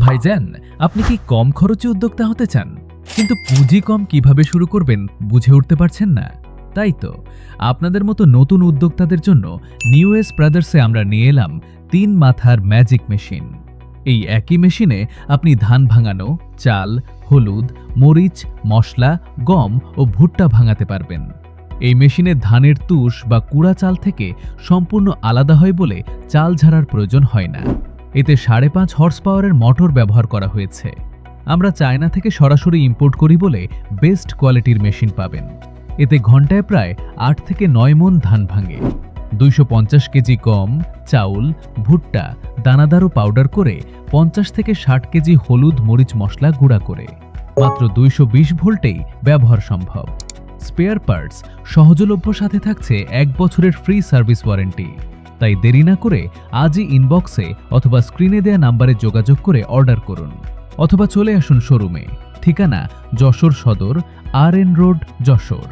ভাইজান, আপনি কি কম খরচে উদ্যোক্তা হতে চান? কিন্তু পুঁজি কম কীভাবে শুরু করবেন বুঝে উঠতে পারছেন না। তাই তো, আপনাদের মতো নতুন উদ্যোক্তাদের জন্য নিউ এস ব্রাদার্সে আমরা নিয়ে এলাম তিন মাথার ম্যাজিক মেশিন এই একই মেশিনে আপনি ধান ভাঙানো, চাল, হলুদ, মরিচ, মশলা, গম ও ভুট্টা ভাঙাতে পারবেন। এই মেশিনে ধানের তুষ বা কুড়া চাল থেকে সম্পূর্ণ আলাদা হয় বলে চাল ঝাড়ার প্রয়োজন হয় না। এতে সাড়ে পাঁচ হর্স পাওয়ারের মোটর ব্যবহার করা হয়েছে। আমরা চায়না থেকে সরাসরি ইম্পোর্ট করি বলে বেস্ট কোয়ালিটির মেশিন পাবেন। এতে ঘন্টায় প্রায় আট থেকে নয় মন ধান ভাঙে। দুইশো পঞ্চাশ কেজি গম, চাউল, ভুট্টা দানাদারও পাউডার করে পঞ্চাশ থেকে ষাট কেজি হলুদ মরিচ মশলা গুঁড়া করে। মাত্র দুইশো বিশ ভোল্টেই ব্যবহার সম্ভব। স্পেয়ার পার্টস সহজলভ্য সাথে থাকছে এক বছরের ফ্রি সার্ভিস ওয়ারেন্টি তাই দেরি না করে আজই ইনবক্সে অথবা স্ক্রিনে দেয়া নাম্বারে যোগাযোগ করে অর্ডার করুন। অথবা চলে আসুন শোরুমে ঠিকানা যশোর সদর আর এন রোড যশোর।